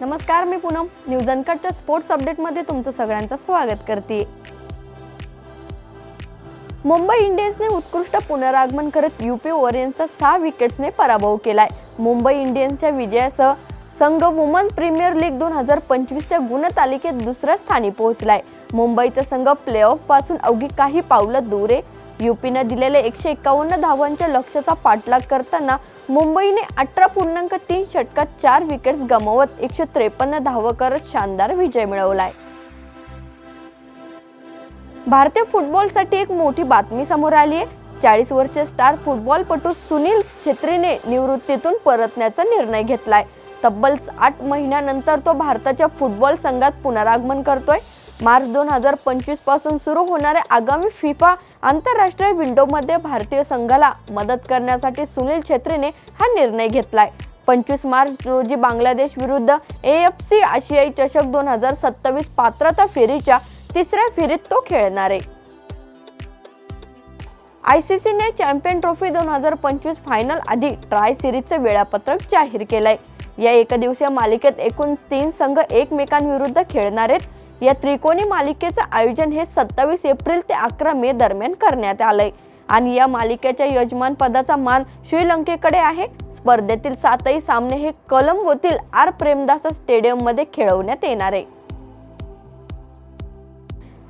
नमस्कार मी पूनम. न्यूज अनकटच्या स्पोर्ट्स अपडेटमध्ये तुमचं सगळ्यांचं स्वागत करते. मुंबई इंडियन्सने उत्कृष्ट पुनरागमन करत युपी वॉरियन्सचा सहा विकेट्सने पराभव केलाय. मुंबई इंडियन्सच्या विजयासह संघ वुमन प्रीमियर लीग दोन हजार पंचवीसच्या गुणतालिकेत दुसऱ्या स्थानी पोहोचलाय. मुंबईचा संघ प्लेऑफपासून अवघी काही पावलं दूर आहे. युपीनं दिलेल्या एकशे एकावन्न धावांच्या लक्ष्याचा पाठलाग करताना मुंबईने अठरा पूर्णांक तीन षटकात चार विकेट्स गमावत एकशे त्रेपन्न धावा करत शानदार विजय मिळवलाय. भारतीय फुटबॉलसाठी एक मोठी बातमी समोर आली आहे चाळीस वर्षीय स्टार फुटबॉलपटू सुनील छेत्रीने निवृत्तीतून परतण्याचा निर्णय घेतलाय. तब्बल आठ महिन्यानंतर तो भारताच्या फुटबॉल संघात पुनरागमन करतोय. मार्च दोन हजार पंचवीसपासून सुरू होणाऱ्या आगामी फिफा आंतरराष्ट्रीय विंडोमध्ये भारतीय संघाला मदत करण्यासाठी सुनील छेत्रीने हा निर्णय घेतलाय. पंचवीस मार्च रोजी बांगलादेश विरुद्ध ए एफ सी आशियाई चषक दोन हजार सत्तावीस पात्रता फेरीच्या तिसऱ्या फेरीत तो खेळणार आहे. आय सी सीने चॅम्पियन ट्रॉफी दोन हजार पंचवीस फायनल आधी ट्राय सिरीजचं वेळापत्रक जाहीर केलंय. या एकदिवसीय मालिकेत एकूण तीन संघ एकमेकांविरुद्ध खेळणार आहेत. या त्रिकोणी मालिकेचं आयोजन हे सत्तावीस एप्रिल ते अकरा मे दरम्यान करण्यात आलंय. आणि या मालिकेच्या यजमान पदाचा मान श्रीलंकेकडे आहे. स्पर्धेतील सातही सामने हे कलंबोतील आर प्रेमदास स्टेडियममध्ये खेळवण्यात येणार आहे.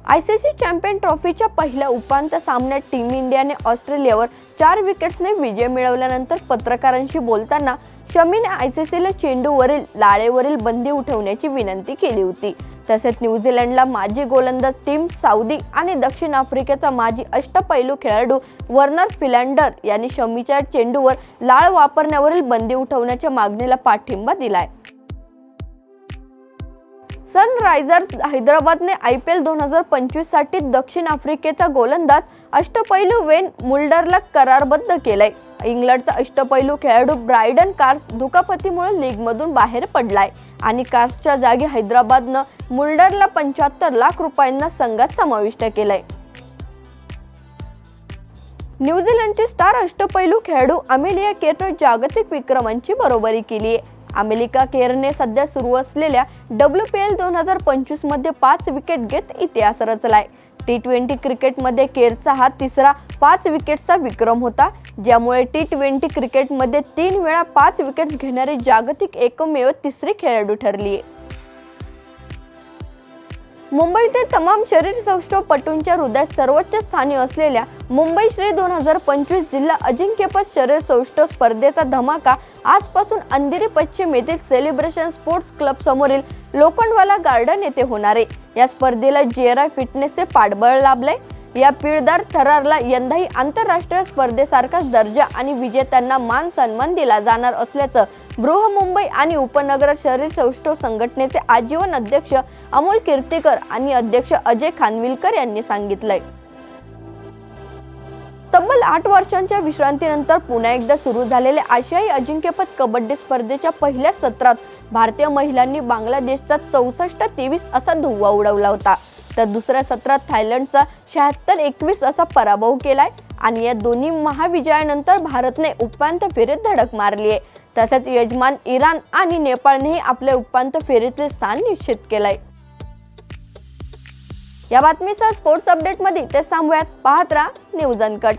आयसीसी चॅम्पियन ट्रॉफीच्या पहिल्या उपांत्य सामन्यात टीम इंडियाने ऑस्ट्रेलियावर चार विकेट्सने विजय मिळवल्यानंतर पत्रकारांशी बोलताना शमीने आयसीसीला चेंडूवरील लाळेवरील बंदी उठवण्याची विनंती केली होती. तसेच न्यूझीलंडला माजी गोलंदाज टीम साऊदी आणि दक्षिण आफ्रिकेचा माजी अष्टपैलू खेळाडू वर्नर फिलँडर यांनी शमीच्या चेंडूवर लाळ वापरण्यावरील बंदी उठवण्याच्या मागणीला पाठिंबा दिलाय. सनरायझर्स हैदराबादने आय पी एल दोन हजार पंचवीससाठी दक्षिण आफ्रिकेचा गोलंदाज अष्टपैलू वेन मुल्डरला करारबद्ध केलाय. इंग्लंडचा अष्टपैलू खेळाडू ब्रायडन कार्स दुखापतीमुळे लीगमधून बाहेर पडलाय. आणि कार्सच्या जागी हैदराबादनं मुल्डरला पंच्याहत्तर लाख रुपयांना संघात समाविष्ट केलंय. न्यूझीलंडची स्टार अष्टपैलू खेळाडू अमेलिया केरनं जागतिक विक्रमांची बरोबरी केली आहे. अमेलिका केरने सध्या सुरू असलेल्या डब्ल्यू पी एल दोन हजार पंचवीसमध्ये पाच विकेट घेत इतिहास रचलाय. टी ट्वेंटी क्रिकेटमध्ये केरचा हा तिसरा पाच विकेटचा विक्रम होता. ज्यामुळे टी ट्वेंटी क्रिकेटमध्ये तीन वेळा पाच विकेट्स घेणारी जागतिक एकमेव तिसरी खेळाडू ठरली. आहे मुंबईतील तमाम शरीर सौष्ठवपटूंच्या हृदयात सर्वोच्च स्थानी असलेल्या मुंबई श्री दोन हजार पंचवीस जिल्हा अजिंक्यपद शरीर सौष्ठव स्पर्धेचा धमाका आजपासून अंधेरी पश्चिम येथील सेलिब्रेशन स्पोर्ट्स क्लब समोरील लोखंडवाला गार्डन येथे होणार आहे. या स्पर्धेला जेरा फिटनेसचे पाठबळ लाभलंय. या पिळदार थरारला यंदाही आंतरराष्ट्रीय स्पर्धेसारखाच दर्जा आणि विजेत्यांना मान सन्मान दिला जाणार असल्याचं बृहमुंबई आणि उपनगर शरीर सौष्ठव संघटनेचे आजीवन अध्यक्ष अमोल कीर्तीकर आणि अध्यक्ष अजय खानविलकर यांनी सांगितलंय. तब्बल आठ वर्षांच्या विश्रांतीनंतर पुन्हा एकदा सुरू झालेल्या आशियाई अजिंक्यपद कबड्डी स्पर्धेच्या पहिल्या सत्रात भारतीय महिलांनी बांगलादेशचा चौसष्ट तेवीस असा धुव्वा उडवला होता. तर दुसऱ्या सत्रात थायलंडचा शहात्तर एकवीस असा पराभव केलाय. आणि या दोन्ही महाविजयानंतर भारतने उपांत्य फेरीत धडक मारली आहे. तसेच यजमान इराण आणि नेपाळनेही आपल्या उपांत्य फेरीतले स्थान निश्चित केलंय. या बातमीसह स्पोर्ट्स अपडेटमध्ये ते थांबूयात. पाहत राहा न्यूज अनकट